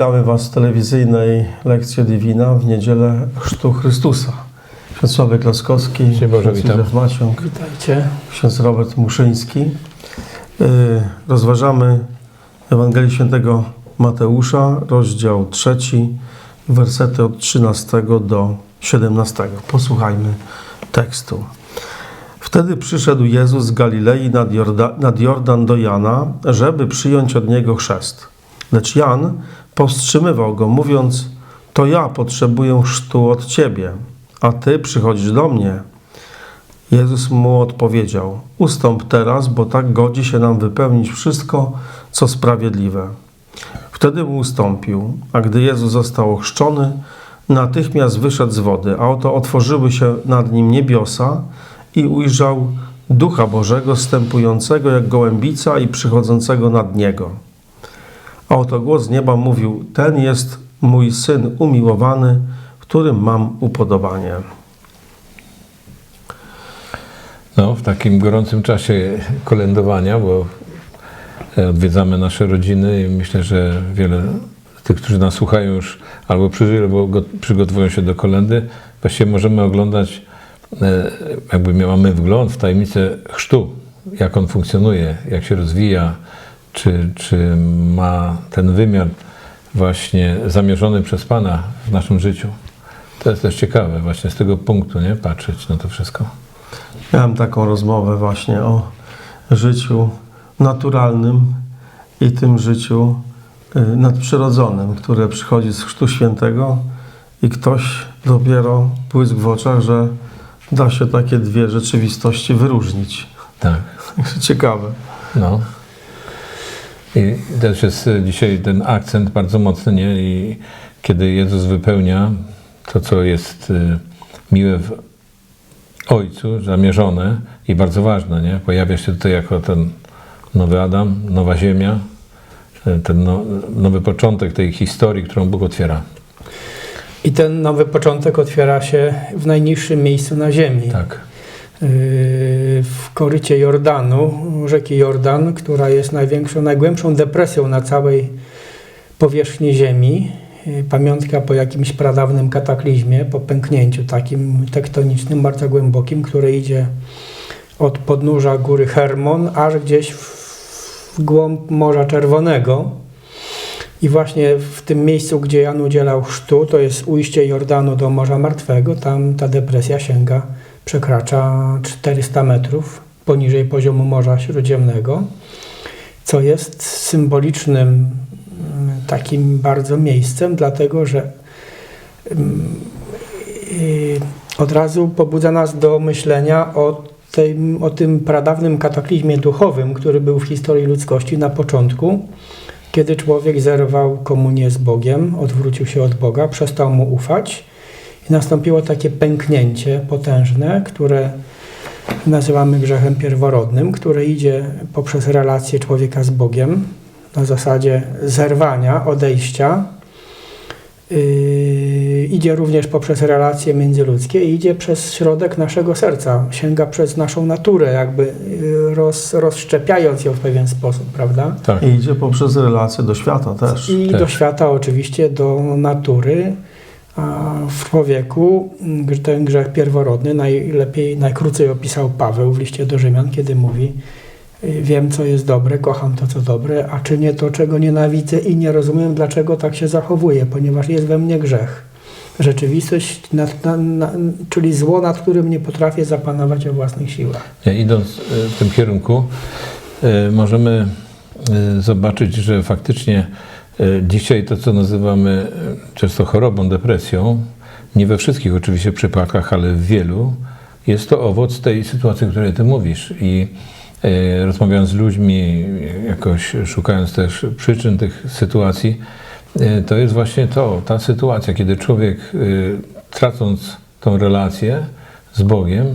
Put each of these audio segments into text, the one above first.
witamy Was w telewizyjnej lekcji Divina w niedzielę Chrztu Chrystusa. Ksiądz Sławek Laskowski, Boże, ksiądz. Józef Maciąg, Witajcie. ksiądz Robert Muszyński. Yy, Rozważamy Ewangelię Świętego Mateusza, rozdział trzeci, wersety od 13 do 17. Posłuchajmy tekstu. Wtedy przyszedł Jezus z Galilei nad, Jorda, nad Jordan do Jana, żeby przyjąć od niego chrzest. Lecz Jan powstrzymywał go, mówiąc: To ja potrzebuję chrztu od ciebie, a ty przychodzisz do mnie. Jezus mu odpowiedział: Ustąp teraz, bo tak godzi się nam wypełnić wszystko, co sprawiedliwe. Wtedy mu ustąpił, a gdy Jezus został ochrzczony, natychmiast wyszedł z wody, a oto otworzyły się nad nim niebiosa i ujrzał Ducha Bożego stępującego jak gołębica i przychodzącego nad niego. Oto głos z nieba mówił: Ten jest mój syn umiłowany, którym mam upodobanie. No, w takim gorącym czasie kolędowania, bo e, odwiedzamy nasze rodziny i myślę, że wiele tych, którzy nas słuchają już albo przygotowują się do kolendy, właściwie możemy oglądać, e, jakby mamy wgląd w tajemnicę chrztu, jak on funkcjonuje, jak się rozwija, czy, czy ma ten wymiar właśnie zamierzony przez Pana w naszym życiu. To jest też ciekawe właśnie z tego punktu, nie? Patrzeć na to wszystko. Miałem taką rozmowę właśnie o życiu naturalnym i tym życiu y, nadprzyrodzonym, które przychodzi z Chrztu Świętego i ktoś dopiero błysk w oczach, że da się takie dwie rzeczywistości wyróżnić. Tak. Ciekawe. No. I też jest dzisiaj ten akcent bardzo mocny, nie? I kiedy Jezus wypełnia to, co jest e, miłe w Ojcu, zamierzone i bardzo ważne, nie? Pojawia się tutaj jako ten nowy Adam, nowa ziemia, e, ten no, nowy początek tej historii, którą Bóg otwiera. I ten nowy początek otwiera się w najniższym miejscu na ziemi. Tak. Yy, W korycie Jordanu, rzeki Jordan, która jest największą, najgłębszą depresją na całej powierzchni ziemi. Yy, Pamiątka po jakimś pradawnym kataklizmie, po pęknięciu takim tektonicznym, bardzo głębokim, które idzie od podnóża góry Hermon, aż gdzieś w, w głąb Morza Czerwonego. I właśnie w tym miejscu, gdzie Jan udzielał chrztu, to jest ujście Jordanu do Morza Martwego, tam ta depresja sięga, przekracza 400 metrów poniżej poziomu Morza Śródziemnego, co jest symbolicznym mm, takim bardzo miejscem, dlatego że mm, yy, od razu pobudza nas do myślenia o tym, o tym pradawnym kataklizmie duchowym, który był w historii ludzkości na początku, kiedy człowiek zerwał komunię z Bogiem, odwrócił się od Boga, przestał mu ufać i nastąpiło takie pęknięcie potężne, które nazywamy grzechem pierworodnym, które idzie poprzez relację człowieka z Bogiem na zasadzie zerwania, odejścia. Yy, idzie również poprzez relacje międzyludzkie i idzie przez środek naszego serca, sięga przez naszą naturę, jakby yy, roz, rozszczepiając ją w pewien sposób, prawda? Tak. I idzie poprzez relacje do świata też. I Też. do świata oczywiście, do natury. A w człowieku ten grzech pierworodny najlepiej, najkrócej opisał Paweł w liście do Rzymian, kiedy mówi y, wiem, co jest dobre, kocham to, co dobre, a czynię to, czego nienawidzę i nie rozumiem, dlaczego tak się zachowuję, ponieważ jest we mnie grzech. Rzeczywistość, na, na, czyli zło, nad którym nie potrafię zapanować o własnych siłach. Idąc e, w tym kierunku, e, możemy e, zobaczyć, że faktycznie dzisiaj to, co nazywamy często chorobą, depresją, nie we wszystkich oczywiście przypadkach, ale w wielu, jest to owoc tej sytuacji, o której ty mówisz. I rozmawiając z ludźmi, jakoś szukając też przyczyn tych sytuacji, to jest właśnie to, ta sytuacja, kiedy człowiek e, tracąc tą relację z Bogiem,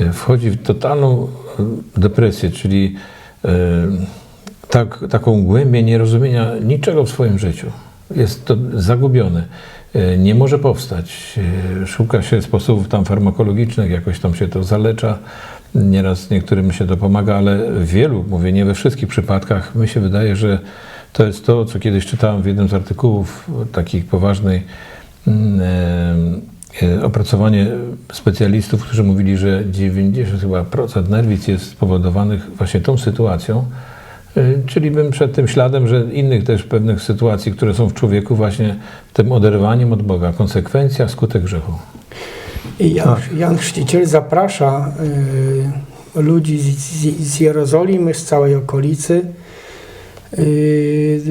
e, wchodzi w totalną depresję, czyli tak, taką głębię nierozumienia niczego w swoim życiu. Jest to zagubiony. Nie może powstać. Szuka się sposobów tam farmakologicznych, jakoś tam się to zalecza. Nieraz niektórym się to pomaga, ale w wielu, mówię nie we wszystkich przypadkach, mi się wydaje, że to jest to, co kiedyś czytałem w jednym z artykułów takich poważnej mm, e, e, opracowanie specjalistów, którzy mówili, że 90 chyba procent nerwic jest spowodowanych właśnie tą sytuacją, e, czyli bym przed tym śladem, że innych też pewnych sytuacji, które są w człowieku właśnie tym oderwaniem od Boga, konsekwencja, skutek grzechu. I Jan, Jan Chrzciciel zaprasza y, ludzi z, z, z Jerozolimy, z całej okolicy, y,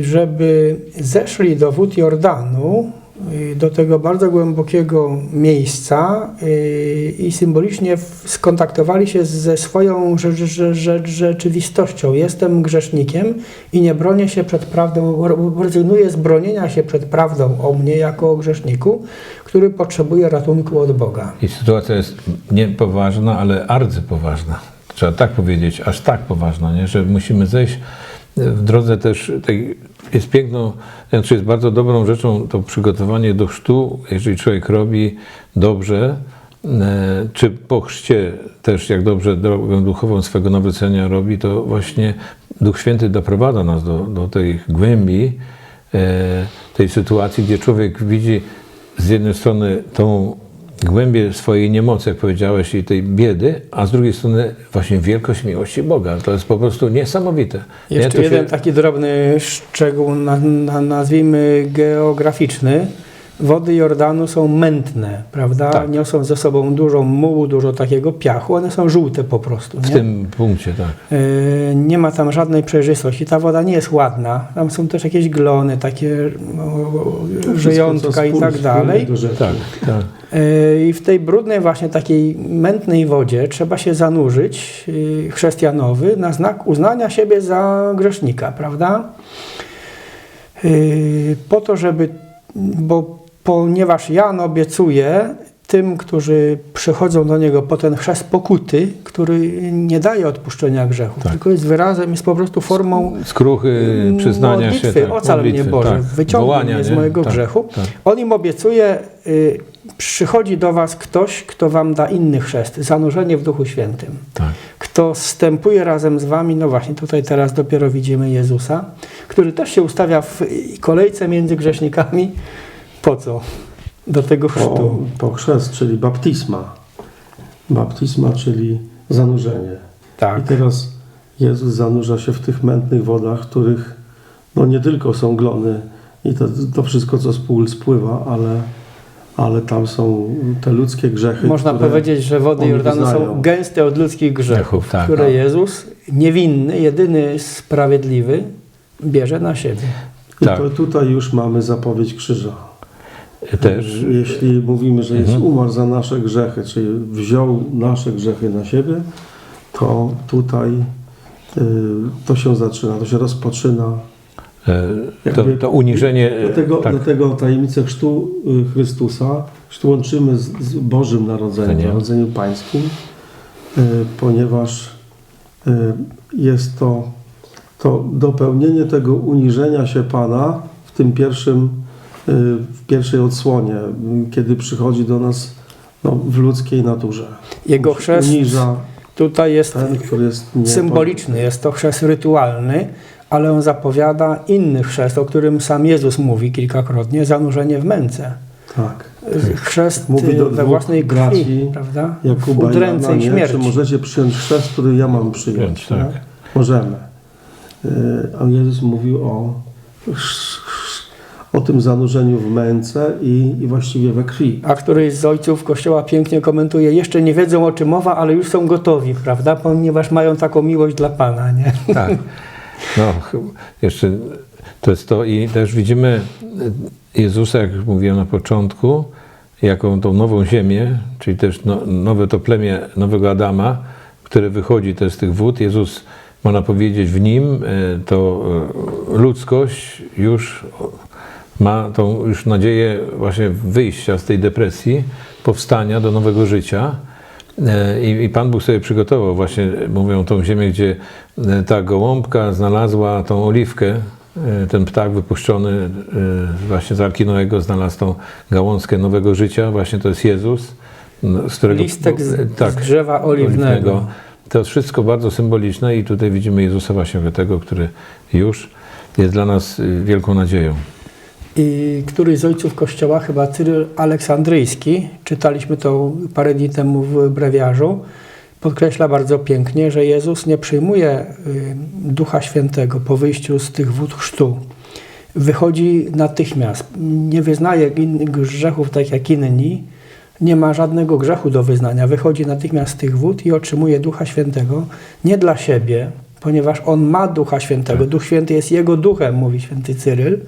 żeby zeszli do wód Jordanu, y, do tego bardzo głębokiego miejsca y, i symbolicznie skontaktowali się ze swoją rze, rze, rze, rzeczywistością. Jestem grzesznikiem i nie bronię się przed prawdą, rezygnuję z bronienia się przed prawdą o mnie jako o grzeszniku, który potrzebuje ratunku od Boga. I sytuacja jest nie poważna, ale arcypoważna. Trzeba tak powiedzieć, aż tak poważna, nie? że musimy zejść w drodze też jest piękną, znaczy jest bardzo dobrą rzeczą to przygotowanie do chrztu, jeżeli człowiek robi dobrze, e, czy po chrzcie też jak dobrze drogę duchową swego nawrócenia robi, to właśnie Duch Święty doprowadza nas do, do tej głębi e, tej sytuacji, gdzie człowiek widzi z jednej strony tą głębię swojej niemocy, jak powiedziałeś, i tej biedy, a z drugiej strony właśnie wielkość miłości Boga. To jest po prostu niesamowite. Nie? Jeszcze To jeden się- taki drobny szczegół, na, na, nazwijmy geograficzny. Wody Jordanu są mętne, prawda? Tak. Niosą ze sobą dużo mułu, dużo takiego piachu. One są żółte po prostu. W Nie? tym punkcie, tak. Yy, nie ma tam żadnej przejrzystości. Ta woda nie jest ładna. Tam są też jakieś glony, takie no, żyjątka i tak dalej. Tak, tak. Yy, I w tej brudnej właśnie takiej mętnej wodzie trzeba się zanurzyć yy, chrześcijanowy na znak uznania siebie za grzesznika, prawda? Po to, żeby, bo ponieważ Jan obiecuje tym, którzy przychodzą do niego po ten chrzest pokuty, który nie daje odpuszczenia grzechów, Tak. tylko jest wyrazem, jest po prostu formą Skruchy, przyznania się. modlitwy, Tak, ocal mnie Boże, tak. wyciągnij Wołania, mnie z mojego Tak, grzechu. tak. On im obiecuje, y, przychodzi do was ktoś, kto wam da inny chrzest, zanurzenie w Duchu Świętym. Tak. Kto wstępuje razem z wami, no właśnie tutaj teraz dopiero widzimy Jezusa, który też się ustawia w kolejce między grzesznikami. Po co? Do tego Po, chrztu. po chrzest, czyli baptisma. Baptisma, czyli zanurzenie. I Tak. teraz Jezus zanurza się w tych mętnych wodach, których no nie tylko są glony i to, to wszystko, co spól spływa, ale, ale tam są te ludzkie grzechy. Można które powiedzieć, że wody Jordanu są gęste od ludzkich grzechów, Grzechów, tak. które Tak. Jezus, niewinny, jedyny sprawiedliwy, bierze na siebie. I Tak. to tutaj już mamy zapowiedź krzyża. Też. Jeśli mówimy, że jest Mhm. umarł za nasze grzechy, czyli wziął nasze grzechy na siebie, to tutaj y, to się zaczyna, to się rozpoczyna. e, To, to uniżenie. e, Dlatego, tak. dlatego tajemnicę chrztu y, Chrystusa chrztu łączymy z, z Bożym Narodzeniem, Narodzeniem. Narodzeniem Pańskim, y, ponieważ y, jest to, to dopełnienie tego uniżenia się Pana w tym pierwszym, w pierwszej odsłonie, y, kiedy przychodzi do nas no, w ludzkiej naturze. Jego chrzest Uniża tutaj jest ten, który jest symboliczny, jest to chrzest rytualny, ale on zapowiada inny chrzest, o którym sam Jezus mówi kilkakrotnie, zanurzenie w męce. Tak. Chrzest Mówi do y, we dwóch własnej krwi, braci, prawda? Jakuba w i udręce Jana, i śmierci. Czy możecie przyjąć chrzest, który ja mam przyjąć? Tak. nie? Możemy. Y, A Jezus mówił o, o tym zanurzeniu w męce i, i właściwie we krwi. A któryś z ojców kościoła pięknie komentuje, jeszcze nie wiedzą o czym mowa, ale już są gotowi, prawda? Ponieważ mają taką miłość dla Pana, nie? Tak. No, jeszcze to jest to i też widzimy e, Jezusa, jak mówiłem na początku, jaką tą nową ziemię, czyli też no, nowe to plemię nowego Adama, które wychodzi też z tych wód. Jezus, można powiedzieć, w nim e, to e, ludzkość już ma tą już nadzieję właśnie wyjścia z tej depresji, powstania do nowego życia. E, I, I Pan Bóg sobie przygotował właśnie, mówią, tą ziemię, gdzie e, ta gołąbka znalazła tą oliwkę, e, ten ptak wypuszczony właśnie z Arki Noego znalazł tą gałązkę nowego życia, właśnie to jest Jezus, z którego... Listek z, tak, z drzewa oliwnego. To jest wszystko bardzo symboliczne i tutaj widzimy Jezusa właśnie tego, który już jest dla nas y, wielką nadzieją. I któryś z ojców kościoła, chyba Cyryl Aleksandryjski, czytaliśmy to parę dni temu w brewiarzu, podkreśla bardzo pięknie, że Jezus nie przyjmuje y, Ducha Świętego po wyjściu z tych wód chrztu. Wychodzi natychmiast, nie wyznaje innych grzechów tak jak inni, nie ma żadnego grzechu do wyznania. Wychodzi natychmiast z tych wód i otrzymuje Ducha Świętego nie dla siebie, ponieważ on ma Ducha Świętego. Duch Święty jest jego duchem, mówi święty Cyryl.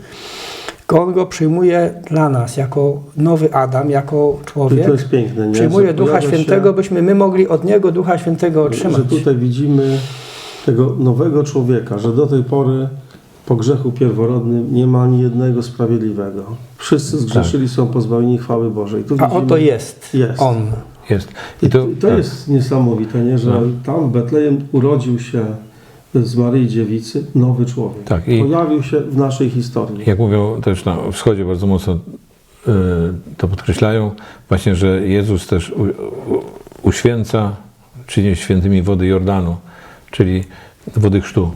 On go przyjmuje dla nas jako nowy Adam, jako I człowiek. to jest piękne, nie? Przyjmuje Że Ducha Świętego, się, byśmy my mogli od niego Ducha Świętego otrzymać. Że tutaj widzimy tego nowego człowieka, że do tej pory po grzechu pierworodnym nie ma ani jednego sprawiedliwego. Wszyscy zgrzeszyli, są pozbawieni chwały Bożej. Tu A widzimy, oto jest, Jest. on. Jest. I to, to tak. jest niesamowite, nie? że No. tam w Betlejem urodził się z Maryi Dziewicy nowy człowiek. Tak, i- Pojawił się w naszej historii. Jak mówią też na wschodzie bardzo mocno y, to podkreślają, właśnie, że Jezus też u, u, uświęca, czyni świętymi wody Jordanu, czyli wody chrztu.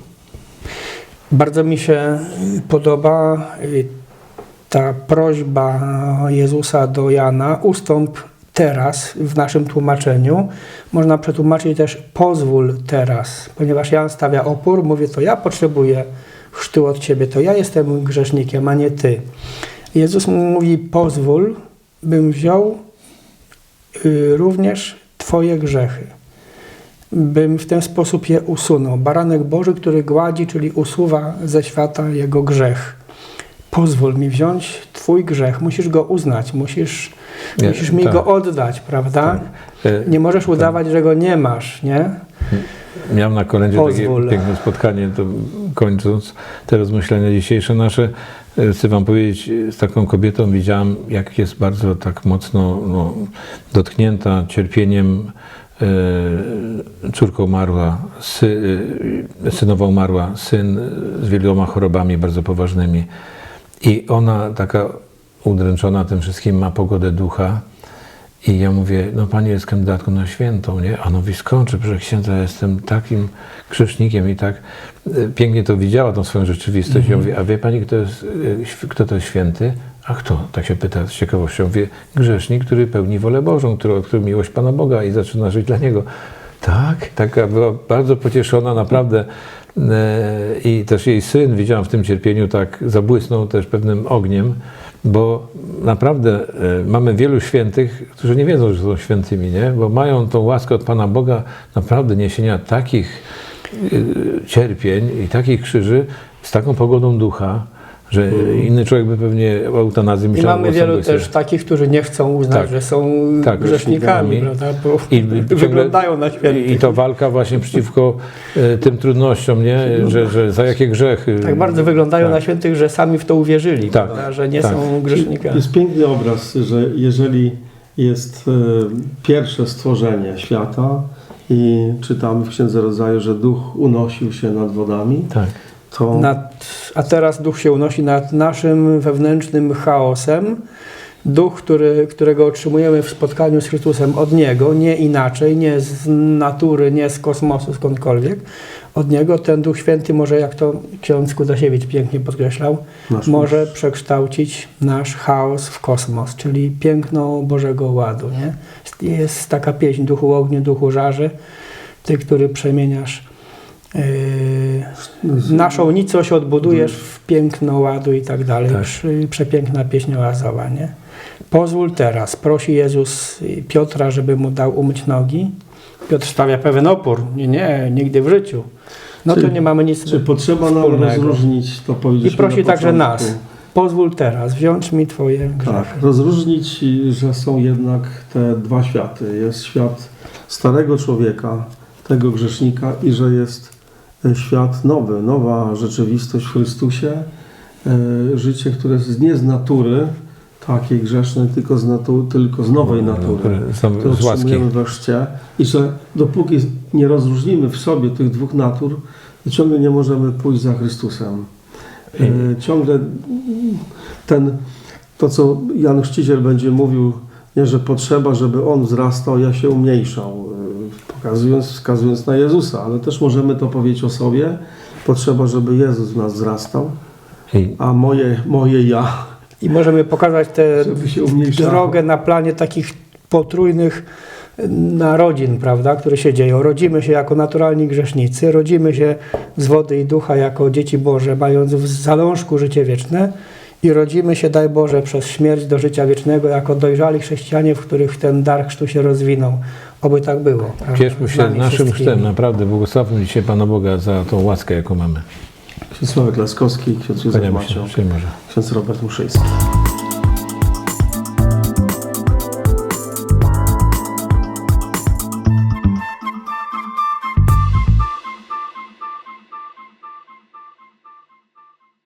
Bardzo mi się podoba y, ta prośba Jezusa do Jana, ustąp teraz w naszym tłumaczeniu. Można przetłumaczyć też pozwól teraz, ponieważ Jan stawia opór, mówi to ja potrzebuję chrztu od Ciebie, to ja jestem grzesznikiem, a nie Ty. Jezus mówi pozwól, bym wziął y, również Twoje grzechy bym w ten sposób je usunął. Baranek Boży, który gładzi, czyli usuwa ze świata jego grzech. Pozwól mi wziąć Twój grzech, musisz go uznać, musisz, Nie, musisz mi tak. go oddać, prawda? E, Nie możesz udawać, że go nie masz, nie? Miałem na kolędzie Pozwól. takie piękne spotkanie, to kończąc te rozmyślenia dzisiejsze nasze, e, chcę Wam powiedzieć, e, z taką kobietą widziałam, jak jest bardzo tak mocno no, dotknięta cierpieniem. Córka umarła, sy, synowa umarła, syn z wieloma chorobami bardzo poważnymi. I ona taka udręczona tym wszystkim ma pogodę ducha. I ja mówię, no pani jest kandydatką na świętą, nie? A no mówi, skończy, proszę księdza, jestem takim grzesznikiem i tak e, pięknie to widziała, tą swoją rzeczywistość. Ja mówię, a wie pani, kto, jest, e, kto to jest święty? A kto? Tak się pyta z ciekawością. Wie, grzesznik, który pełni wolę Bożą, który odkrył miłość Pana Boga i zaczyna żyć dla Niego. Tak, taka była bardzo pocieszona, naprawdę. E, I też jej syn, widziałam w tym cierpieniu, tak zabłysnął też pewnym ogniem, bo naprawdę e, mamy wielu świętych, którzy nie wiedzą, że są świętymi, nie? bo mają tą łaskę od Pana Boga naprawdę niesienia takich e, cierpień i takich krzyży z taką pogodą ducha, że inny człowiek by pewnie o eutanazji I myślał. mamy o wielu też takich, którzy nie chcą uznać, Tak. że są Tak, grzesznikami, grzesznikami. prawda? Bo I wyglądają na świętych. I to walka właśnie przeciwko e, tym trudnościom, nie? Że, że za jakie grzechy. tak bardzo wyglądają Tak. na świętych, że sami w to uwierzyli, Tak, prawda? że nie tak. są grzesznikami. Jest piękny obraz, że jeżeli jest e, pierwsze stworzenie świata i czytamy w Księdze Rodzaju, że duch unosił się nad wodami, Tak. To Nad, a teraz duch się unosi nad naszym wewnętrznym chaosem. Duch, który, którego otrzymujemy w spotkaniu z Chrystusem od Niego, nie inaczej, nie z natury, nie z kosmosu, skądkolwiek. Od Niego ten Duch Święty może, jak to ksiądz Kudasiewicz pięknie podkreślał, nasz może przekształcić nasz chaos w kosmos, czyli piękno Bożego Ładu. Nie? Jest taka pieśń Duchu Ogniu, Duchu Żarzy, Ty, który przemieniasz naszą nicość, odbudujesz w piękno ładu i tak dalej. Tak. Przepiękna pieśń oazowa, nie? Pozwól teraz, prosi Jezus Piotra, żeby mu dał umyć nogi. Piotr stawia pewien opór. Nie, nie, nigdy w życiu. No to Czy- nie mamy nic Czy potrzeba nam wspólnego. rozróżnić, to I powiedzieliśmy prosi na także nas. Pozwól teraz, wziąć mi Twoje grzechy. Tak, rozróżnić, że są jednak te dwa światy. Jest świat starego człowieka, tego grzesznika i że jest świat nowy, nowa rzeczywistość w Chrystusie, e, życie, które jest nie z natury takiej grzesznej, tylko z, natu- tylko z nowej natury. Są które otrzymujemy we chrzcie i że dopóki nie rozróżnimy w sobie tych dwóch natur, to ciągle nie możemy pójść za Chrystusem. E, Ciągle ten, to co Jan Chrzciciel będzie mówił, nie, że potrzeba, żeby On wzrastał, ja się umniejszał, pokazując, wskazując na Jezusa, ale też możemy to powiedzieć o sobie. Potrzeba, żeby Jezus w nas wzrastał, a moje, moje ja, I możemy pokazać tę drogę na planie takich potrójnych narodzin, prawda, które się dzieją. Rodzimy się jako naturalni grzesznicy, rodzimy się z wody i ducha jako dzieci Boże, mając w zalążku życie wieczne i rodzimy się, daj Boże, przez śmierć do życia wiecznego jako dojrzali chrześcijanie, w których ten dar chrztu się rozwinął. Oby tak było. prawda, cieszmy się nami naszym wszystkimi. chrztem. Naprawdę błogosławmy dzisiaj Pana Boga za tą łaskę, jaką mamy. Ksiądz Sławek Laskowski, ksiądz Józef. Macią, ksiądz Robert Muszyński.